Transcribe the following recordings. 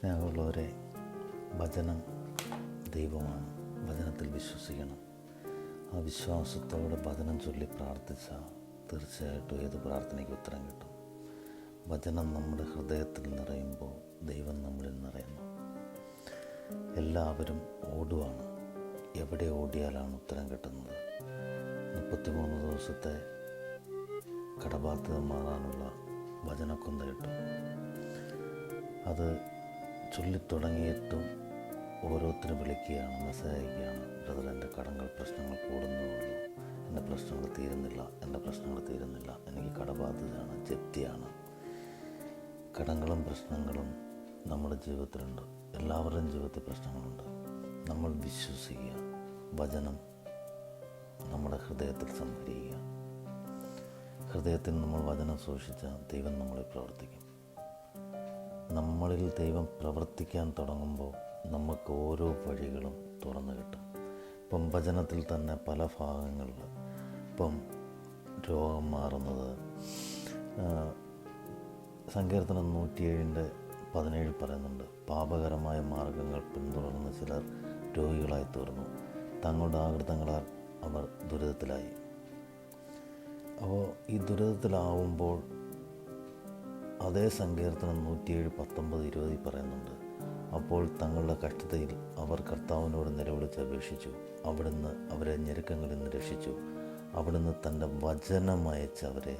സ്നേഹമുള്ളവരെ വചനം ദൈവമാണ്. വചനത്തിൽ വിശ്വസിക്കണം. ആ വിശ്വാസത്തോടെ വചനം ചൊല്ലി പ്രാർത്ഥിച്ചാൽ തീർച്ചയായിട്ടും ഏത് പ്രാർത്ഥനയ്ക്ക് ഉത്തരം കിട്ടും. വചനം നമ്മുടെ ഹൃദയത്തിൽ നിറയുമ്പോൾ ദൈവം നമ്മളിൽ നിറയുന്നു. എല്ലാവരും ഓടുവാണ്. എവിടെ ഓടിയാലാണ് ഉത്തരം കിട്ടുന്നത്? മുപ്പത്തിമൂന്ന് ദിവസത്തെ കടബാധ്യത മാറാനുള്ള വചനക്കൊന്ത കിട്ടും. അത് ചൊല്ലിത്തുടങ്ങിയിട്ടും ഓരോരുത്തരും വിളിക്കുകയാണ് മെസ്സേജ് അയക്കുകയാണ്. ബ്രദർ എന്റെ കടങ്ങൾ പ്രശ്നങ്ങൾ കൂടുന്നുള്ളൂ. എന്റെ പ്രശ്നങ്ങൾ തീരുന്നില്ല എന്റെ പ്രശ്നങ്ങൾ തീരുന്നില്ല. എനിക്ക് കടബാധ്യതയാണ് ജപ്തിയാണ്. കടങ്ങളും പ്രശ്നങ്ങളും നമ്മുടെ ജീവിതത്തിലുണ്ട്. എല്ലാവരുടെയും ജീവിതത്തിൽ പ്രശ്നങ്ങളുണ്ട്. നമ്മൾ വിശ്വസിക്കുക വചനം നമ്മുടെ ഹൃദയത്തിൽ സംഭരിക്കുക. ഹൃദയത്തിൽ നമ്മൾ വചനം സൂക്ഷിച്ചാൽ ദൈവം നമ്മളെ പ്രവർത്തിക്കും. നമ്മളിൽ ദൈവം പ്രവർത്തിക്കാൻ തുടങ്ങുമ്പോൾ നമുക്ക് ഓരോ വഴികളും തുറന്നു കിട്ടും. ഇപ്പം ഭജനത്തിൽ തന്നെ പല ഭാഗങ്ങളിൽ ഇപ്പം രോഗം മാറുന്നത് സങ്കീർത്തനം നൂറ്റിയേഴിന്റെ പതിനേഴ് പറയുന്നുണ്ട്. പാപകരമായ മാർഗങ്ങൾ പിന്തുടർന്ന് ചിലർ രോഗികളായി തീർന്നു. തങ്ങളുടെ ആകൃതങ്ങളാൽ അവർ ദുരിതത്തിലായി. അപ്പോൾ ഈ ദുരിതത്തിലാവുമ്പോൾ അതേ സങ്കീർത്തനം നൂറ്റിയേഴ് പത്തൊമ്പത് ഇരുപതിൽ പറയുന്നുണ്ട്. അപ്പോൾ തങ്ങളുടെ കഷ്ടതയിൽ അവർ കർത്താവിനോട് നിലവിളിച്ച് അപേക്ഷിച്ചു. അവിടുന്ന് അവരെ ഞെരുക്കങ്ങളിൽ നിന്ന് രക്ഷിച്ചു. അവിടുന്ന് തന്റെ വചനമയച്ച് അവരെ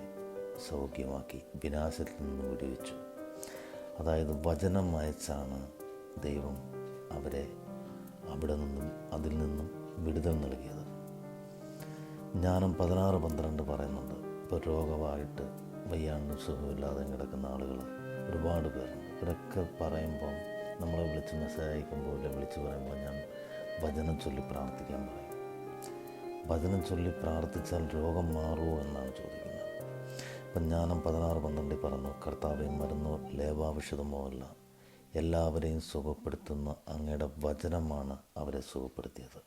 സൗഖ്യമാക്കി വിനാശത്തിൽ നിന്ന് വിടുവിച്ചു. അതായത് വചനം അയച്ചാണ് ദൈവം അവരെ അവിടെ നിന്നും അതിൽ നിന്നും വിടുതൽ നൽകിയത്. ജ്ഞാനം പതിനാറ് പന്ത്രണ്ട് പറയുന്നുണ്ട്. ഇപ്പോൾ രോഗമായിട്ട് വയ്യാണ്ടും സുഖമില്ലാതെ കിടക്കുന്ന ആളുകൾ ഒരുപാട് പേരുണ്ട് ഇവരൊക്കെ പറയുമ്പം നമ്മളെ വിളിച്ച് മെസ്സേജ് അയക്കുമ്പോൾ ഇല്ല വിളിച്ച് പറയുമ്പോൾ ഞാൻ വചനം ചൊല്ലി പ്രാർത്ഥിക്കാൻ പറയും. വചനം ചൊല്ലി പ്രാർത്ഥിച്ചാൽ രോഗം മാറുമോ എന്നാണ് ചോദിക്കുന്നത്. ഇപ്പം ഞാനും പതിനാറ് പന്ത്രണ്ടിൽ പറഞ്ഞു കർത്താവെയും മരുന്നോ ലേവാവശ്യതമോ അല്ല എല്ലാവരെയും സുഖപ്പെടുത്തുന്ന അങ്ങയുടെ വചനമാണ് അവരെ സുഖപ്പെടുത്തിയത്.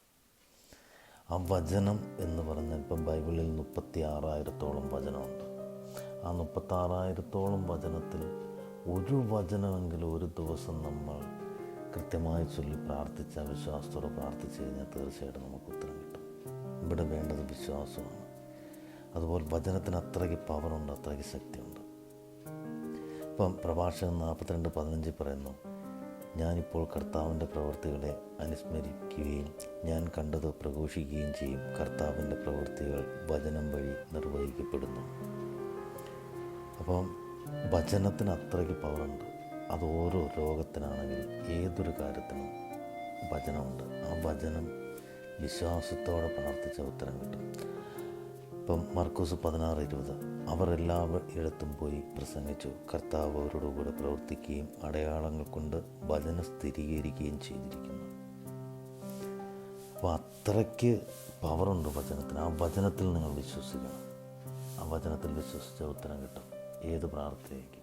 ആ വചനം എന്ന് പറഞ്ഞാൽ ഇപ്പം ബൈബിളിൽ മുപ്പത്തി ആറായിരത്തോളം വചനമുണ്ട്. ആ മുപ്പത്താറായിരത്തോളം വചനത്തിൽ ഒരു വചനമെങ്കിലും ഒരു ദിവസം നമ്മൾ കൃത്യമായി ചൊല്ലി പ്രാർത്ഥിച്ച വിശ്വാസത്തോടെ പ്രാർത്ഥിച്ചു കഴിഞ്ഞാൽ തീർച്ചയായിട്ടും നമുക്ക് ഉത്തരം കിട്ടും. ഇവിടെ വേണ്ടത് വിശ്വാസമാണ്. അതുപോലെ വചനത്തിന് അത്രയ്ക്ക് പവറുണ്ട് അത്രയ്ക്ക് ശക്തിയുണ്ട്. ഇപ്പം പ്രഭാഷകൻ നാൽപ്പത്തിരണ്ട് പതിനഞ്ചിൽ പറയുന്നു ഞാനിപ്പോൾ കർത്താവിന്റെ പ്രവൃത്തികളെ അനുസ്മരിക്കുകയും ഞാൻ കണ്ടത് പ്രഘോഷിക്കുകയും ചെയ്യും. കർത്താവിന്റെ പ്രവൃത്തികൾ അപ്പം വചനത്തിന് അത്രയ്ക്ക് പവറുണ്ട്. അത് ഓരോ രോഗത്തിനാണെങ്കിലും ഏതൊരു കാര്യത്തിനും വചനമുണ്ട്. ആ വചനം വിശ്വാസത്തോടെ പ്രാർത്ഥിച്ച ഉത്തരം കിട്ടും. ഇപ്പം മർക്കൂസ് പതിനാറ് ഇരുപത് അവർ എല്ലായിടത്തും പോയി പ്രസംഗിച്ചു. കർത്താവ് അവരുടെ കൂടെ പ്രവർത്തിക്കുകയും അടയാളങ്ങൾ കൊണ്ട് വചനം സ്ഥിരീകരിക്കുകയും ചെയ്തിരിക്കുന്നു. അപ്പോൾ അത്രയ്ക്ക് പവറുണ്ട് വചനത്തിന്. ആ വചനത്തിൽ നിങ്ങൾ വിശ്വസിക്കണം. ആ വചനത്തിൽ വിശ്വസിച്ച ഉത്തരം കിട്ടും. ഏത് പ്രാർത്ഥനയ്ക്കും.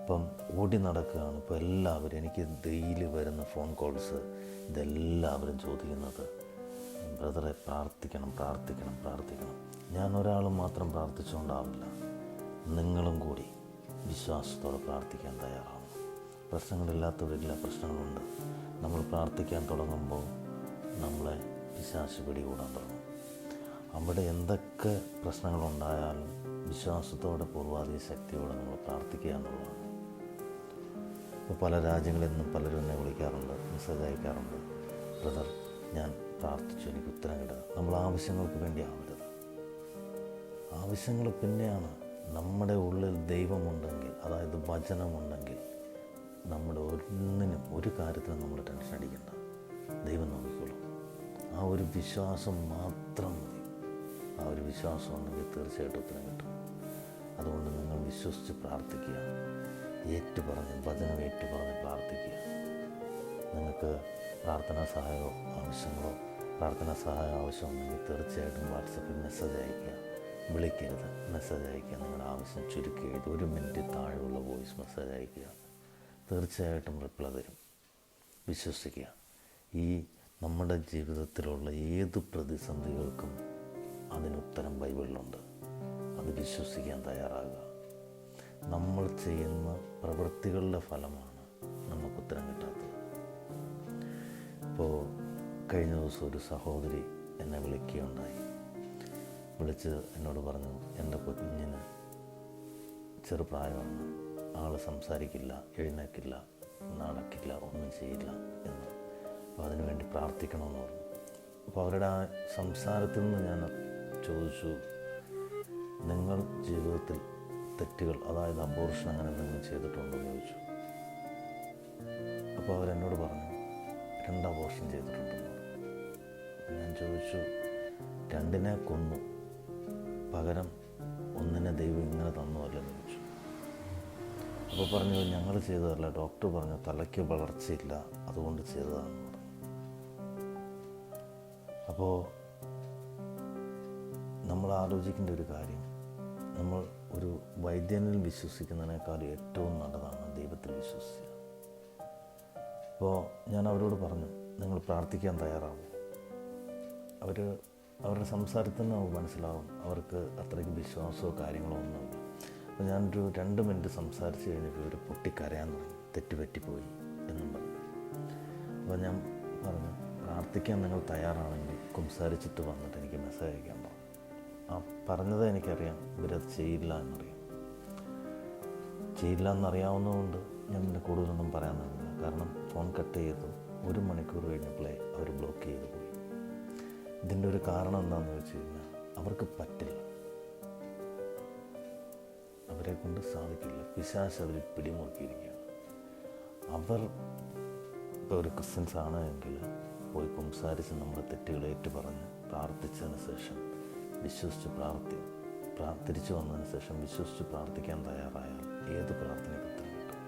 ഇപ്പം ഓടി നടക്കുകയാണ് ഇപ്പോൾ എല്ലാവരും എനിക്ക് ഡെയിലി വരുന്ന ഫോൺ കോൾസ് ഇതെല്ലാവരും ചോദിക്കുന്നത്. ബ്രദറെ പ്രാർത്ഥിക്കണം പ്രാർത്ഥിക്കണം പ്രാർത്ഥിക്കണം. ഞാൻ ഒരാൾ മാത്രം പ്രാർത്ഥിച്ചുകൊണ്ടാവില്ല. നിങ്ങളും കൂടി വിശ്വാസത്തോടെ പ്രാർത്ഥിക്കാൻ തയ്യാറാവണം. പ്രശ്നങ്ങളില്ലാത്തവരില്ല പ്രശ്നങ്ങളുണ്ട്. നമ്മൾ പ്രാർത്ഥിക്കാൻ തുടങ്ങുമ്പോൾ നമ്മളെ വിശ്വാസ പിടികൂടാൻ തുടങ്ങും. അവിടെ എന്തൊക്കെ പ്രശ്നങ്ങളുണ്ടായാലും വിശ്വാസത്തോടെ പൂർവാധിക ശക്തിയോടെ നമ്മൾ പ്രാർത്ഥിക്കുക എന്നുള്ളതാണ്. ഇപ്പോൾ പല രാജ്യങ്ങളിൽ നിന്നും പലരും എന്നെ വിളിക്കാറുണ്ട് മെസ്സേജ് അയക്കാറുണ്ട്. ബ്രദർ ഞാൻ പ്രാർത്ഥിച്ചു എനിക്ക് ഉത്തരം കിട്ടുക നമ്മൾ ആവശ്യങ്ങൾക്ക് വേണ്ടി ആവരുത് ആവശ്യങ്ങൾ പിന്നെയാണ്. നമ്മുടെ ഉള്ളിൽ ദൈവമുണ്ടെങ്കിൽ അതായത് വചനമുണ്ടെങ്കിൽ നമ്മുടെ ഒന്നിനും ഒരു കാര്യത്തിനും നമ്മൾ ടെൻഷൻ അടിക്കണ്ട. ദൈവം നോക്കിക്കോളും ആ ഒരു വിശ്വാസം മാത്രം മതി. ആ ഒരു വിശ്വാസം ഉണ്ടെങ്കിൽ തീർച്ചയായിട്ടും ഉത്തരം കിട്ടും. അതുകൊണ്ട് നിങ്ങൾ വിശ്വസിച്ച് പ്രാർത്ഥിക്കുക. ഏറ്റുപറഞ്ഞ് വചനം ഏറ്റുപറഞ്ഞ് പ്രാർത്ഥിക്കുക. നിങ്ങൾക്ക് പ്രാർത്ഥനാ സഹായമോ ആവശ്യങ്ങളോ പ്രാർത്ഥനാ സഹായം ആവശ്യമുണ്ടെങ്കിൽ തീർച്ചയായിട്ടും വാട്സപ്പിൽ മെസ്സേജ് അയയ്ക്കുക. വിളിക്കരുത്. മെസ്സേജ് അയയ്ക്കുക. നിങ്ങളുടെ ആവശ്യം ചുരുക്കി എഴുതി ഒരു മിനിറ്റ് താഴെയുള്ള വോയിസ് മെസ്സേജ് അയയ്ക്കുക. തീർച്ചയായിട്ടും റിപ്ലൈ തരും. വിശ്വസിക്കുക. ഈ നമ്മുടെ ജീവിതത്തിലുള്ള ഏത് പ്രതിസന്ധികൾക്കും അതിനുത്തരം ബൈബിളിലുണ്ട്. അത് വിശ്വസിക്കാൻ തയ്യാറാകുക നമ്മൾ ചെയ്യുന്ന പ്രവൃത്തികളുടെ ഫലമാണ് നമുക്ക് ഉത്തരം കിട്ടാത്തത്. ഇപ്പോൾ കഴിഞ്ഞ ദിവസം ഒരു സഹോദരി എന്നെ വിളിക്കുകയുണ്ടായി. വിളിച്ച് എന്നോട് പറഞ്ഞു എന്റെ കുഞ്ഞിന് ചെറുപ്രായമാണ് ആൾ സംസാരിക്കില്ല എഴുന്നേക്കില്ല നടക്കില്ല ഒന്നും ചെയ്യില്ല എന്ന്. അപ്പോൾ അതിനുവേണ്ടി പ്രാർത്ഥിക്കണമെന്ന് പറഞ്ഞു. അപ്പോൾ അവരുടെ ആ സംസാരത്തിൽ നിന്ന് ഞാൻ ചോദിച്ചു നിങ്ങൾ ജീവിതത്തിൽ തെറ്റുകൾ അതായത് അബോർഷൻ അങ്ങനെ എന്തെങ്കിലും ചെയ്തിട്ടുണ്ടോ എന്ന് ചോദിച്ചു. അപ്പോൾ അവരെന്നോട് പറഞ്ഞു രണ്ട് അബോർഷൻ ചെയ്തിട്ടുണ്ടെന്ന് ഞാൻ ചോദിച്ചു രണ്ടിനെ കൊന്നു പകരം ഒന്നിനെ ദൈവം ഇങ്ങനെ തന്നു അല്ലെന്ന് ചോദിച്ചു. അപ്പോൾ പറഞ്ഞു ഞങ്ങൾ ചെയ്തതല്ല ഡോക്ടർ പറഞ്ഞു തലയ്ക്ക് വളർച്ചയില്ല അതുകൊണ്ട് പറഞ്ഞു. അപ്പോൾ നമ്മൾ ആലോചിക്കേണ്ട ഒരു കാര്യം നമ്മൾ ഒരു വൈദ്യനിൽ വിശ്വസിക്കുന്നതിനേക്കാൾ ഏറ്റവും നല്ലതാണ് ദൈവത്തിൽ വിശ്വസിക്കുക. അപ്പോൾ ഞാൻ അവരോട് പറഞ്ഞു നിങ്ങൾ പ്രാർത്ഥിക്കാൻ തയ്യാറാവും. അവർ അവരുടെ സംസാരത്തിൽ നിന്ന് മനസ്സിലാവും അവർക്ക് അത്രയ്ക്ക് വിശ്വാസമോ കാര്യങ്ങളോ ഒന്നുമില്ല. അപ്പോൾ ഞാനൊരു രണ്ട് മിനിറ്റ് സംസാരിച്ച് കഴിഞ്ഞപ്പോൾ ഇവർ പൊട്ടിക്കരയാൻ തുടങ്ങി തെറ്റുപറ്റിപ്പോയി എന്നും പറഞ്ഞു. അപ്പോൾ ഞാൻ പറഞ്ഞു പ്രാർത്ഥിക്കാൻ നിങ്ങൾ തയ്യാറാണെങ്കിൽ സംസാരിച്ചിട്ട് വന്നിട്ട് എനിക്ക് മെസ്സേജ് ആ പറഞ്ഞത് എനിക്കറിയാം. ഇവരത് ചെയ്യില്ല എന്നറിയാം. ചെയ്യില്ല എന്നറിയാവുന്നതുകൊണ്ട് ഞാൻ പിന്നെ കൂടുതലൊന്നും പറയാൻ നിന്നില്ല. കാരണം ഫോൺ കട്ട് ചെയ്തു. ഒരു മണിക്കൂർ കഴിഞ്ഞപ്പോഴേ അവർ ബ്ലോക്ക് ചെയ്തു പോയി. ഇതിന്റെ ഒരു കാരണം എന്താണെന്ന് വെച്ച് കഴിഞ്ഞാൽ അവർക്ക് പറ്റില്ല. അവരെ കൊണ്ട് സാധിക്കില്ല. പിശാശ് അവർ പിടിമുറുക്കിയിരിക്കുകയാണ്. അവർ ഇപ്പോൾ ഒരു ക്രിസ്ത്യൻസ് ആണ് എങ്കിൽ പോയി സംസാരിച്ച് നമ്മുടെ തെറ്റുകൾ ഏറ്റുപറഞ്ഞ് പ്രാർത്ഥിച്ചതിന് ശേഷം വിശ്വസിച്ച് പ്രാർത്ഥി പ്രാർത്ഥിച്ചു വന്നതിന് ശേഷം വിശ്വസിച്ച് പ്രാർത്ഥിക്കാൻ തയ്യാറായാൽ ഏത് പ്രാർത്ഥനയ്ക്ക് ഉത്തരം കിട്ടും.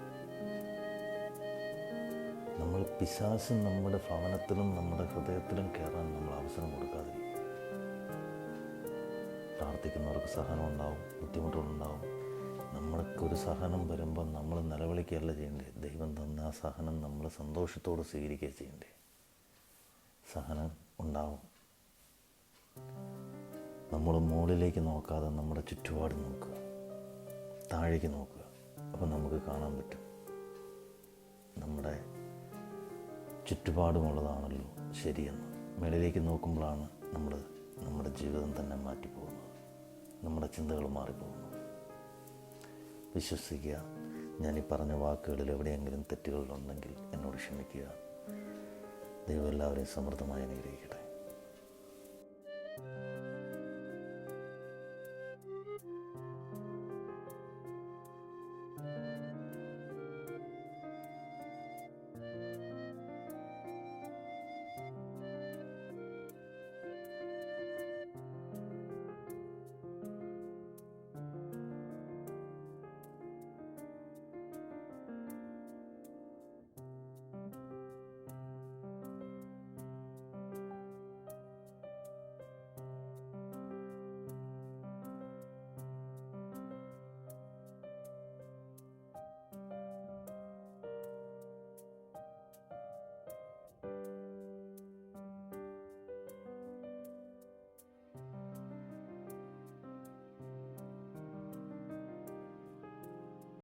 നമ്മൾ പിശാസും നമ്മുടെ ഭവനത്തിലും നമ്മുടെ ഹൃദയത്തിലും കയറാൻ നമ്മൾ അവസരം കൊടുക്കാതിരിക്കും. പ്രാർത്ഥിക്കുന്നവർക്ക് സഹനം ഉണ്ടാവും ബുദ്ധിമുട്ടുകളുണ്ടാവും. നമ്മൾക്കൊരു സഹനം വരുമ്പോൾ നമ്മൾ നിലവിളിക്കുകയല്ല ചെയ്യേണ്ടത്. ദൈവം തന്ന ആ സഹനം നമ്മൾ സന്തോഷത്തോടെ സ്വീകരിക്കുക ചെയ്യേണ്ടേ സഹനം ഉണ്ടാവും. നമ്മൾ മുകളിലേക്ക് നോക്കാതെ നമ്മുടെ ചുറ്റുപാട് നോക്കുക. താഴേക്ക് നോക്കുക. അപ്പോൾ നമുക്ക് കാണാൻ പറ്റും. നമ്മുടെ ചുറ്റുപാടുമുള്ളതാണല്ലോ ശരിയെന്ന്. മേളിലേക്ക് നോക്കുമ്പോഴാണ് നമ്മൾ നമ്മുടെ ജീവിതം തന്നെ മാറ്റിപ്പോകുന്നത്. നമ്മുടെ ചിന്തകൾ മാറിപ്പോകുന്നു വിശ്വസിക്കുക. ഞാൻ ഈ പറഞ്ഞ വാക്കുകളിൽ എവിടെയെങ്കിലും തെറ്റുകളുണ്ടെങ്കിൽ എന്നോട് ക്ഷമിക്കുക. ദൈവം എല്ലാവരെയും സമൃദ്ധമായി അനുഗ്രഹിക്കട്ടെ.